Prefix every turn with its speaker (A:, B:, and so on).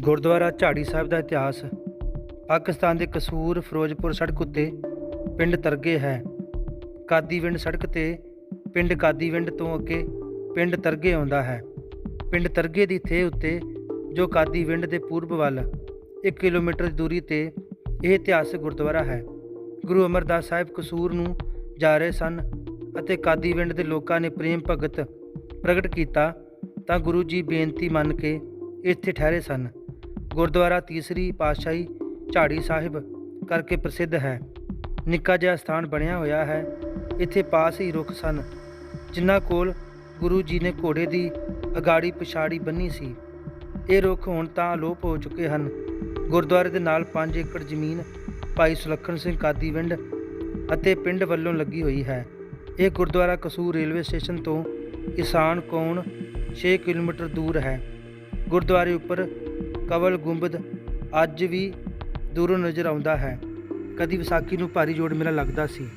A: ਗੁਰਦੁਆਰਾ ਝਾੜੀ ਸਾਹਿਬ ਦਾ ਇਤਿਹਾਸ। ਪਾਕਿਸਤਾਨ ਦੇ ਕਸੂਰ ਫਿਰੋਜ਼ਪੁਰ ਸੜਕ ਉੱਤੇ ਪਿੰਡ ਤਰਗੇ ਹੈ। ਕਾਦੀਵਿੰਡ ਸੜਕ ਤੇ ਪਿੰਡ ਕਾਦੀਵਿੰਡ ਤੋਂ ਅੱਗੇ ਪਿੰਡ ਤਰਗੇ ਆਉਂਦਾ ਹੈ। ਪਿੰਡ ਤਰਗੇ ਦੀ ਥੇ ਉੱਤੇ, ਜੋ ਕਾਦੀਵਿੰਡ ਦੇ ਪੂਰਬ ਵੱਲ 1 ਕਿਲੋਮੀਟਰ ਦੀ ਦੂਰੀ ਤੇ ਇਹ ਇਤਿਹਾਸਕ ਗੁਰਦੁਆਰਾ ਹੈ। ਗੁਰੂ ਅਮਰਦਾਸ ਸਾਹਿਬ ਕਸੂਰ ਨੂੰ ਜਾ ਰਹੇ ਸਨ ਅਤੇ ਕਾਦੀਵਿੰਡ ਦੇ ਲੋਕਾਂ ਨੇ ਪ੍ਰੇਮ ਭਗਤ ਪ੍ਰਗਟ ਕੀਤਾ ਤਾਂ ਗੁਰੂ ਜੀ ਬੇਨਤੀ ਮੰਨ ਕੇ ਇੱਥੇ ਠਹਿਰੇ ਸਨ। ਗੁਰਦੁਆਰਾ ਤੀਸਰੀ ਪਾਤਸ਼ਾਹੀ ਝਾੜੀ ਸਾਹਿਬ ਕਰਕੇ ਪ੍ਰਸਿੱਧ ਹੈ। ਨਿੱਕਾ ਜਿਹਾ ਸਥਾਨ ਬਣਿਆ ਹੋਇਆ ਹੈ। ਇੱਥੇ ਪਾਸ ਹੀ ਰੁੱਖ ਸਨ, ਜਿਨ੍ਹਾਂ ਕੋਲ ਗੁਰੂ ਜੀ ਨੇ ਘੋੜੇ ਦੀ ਅਗਾੜੀ ਪਿਛਾੜੀ ਬੰਨੀ ਸੀ। ਇਹ ਰੁੱਖ ਹੁਣ ਤਾਂ ਅਲੋਪ ਹੋ ਚੁੱਕੇ ਹਨ। ਗੁਰਦੁਆਰੇ ਦੇ ਨਾਲ 5 ਏਕੜ ਜ਼ਮੀਨ ਭਾਈ ਸੁਲੱਖਣ ਸਿੰਘ ਕਾਦੀਵਿੰਡ ਅਤੇ ਪਿੰਡ ਵੱਲੋਂ ਲੱਗੀ ਹੋਈ ਹੈ। ਇਹ ਗੁਰਦੁਆਰਾ ਕਸੂਰ ਰੇਲਵੇ ਸਟੇਸ਼ਨ ਤੋਂ ਇਸਾਨ ਕੌਣ 6 ਕਿਲੋਮੀਟਰ ਦੂਰ ਹੈ। ਗੁਰਦੁਆਰੇ ਉੱਪਰ ਕਵਲ ਗੁੰਬਦ ਅੱਜ ਵੀ ਦੂਰੋਂ ਨਜ਼ਰ ਆਉਂਦਾ ਹੈ। ਕਦੀ ਵਿਸਾਖੀ ਨੂੰ ਭਾਰੀ ਜੋੜ ਮੇਲਾ ਲੱਗਦਾ ਸੀ।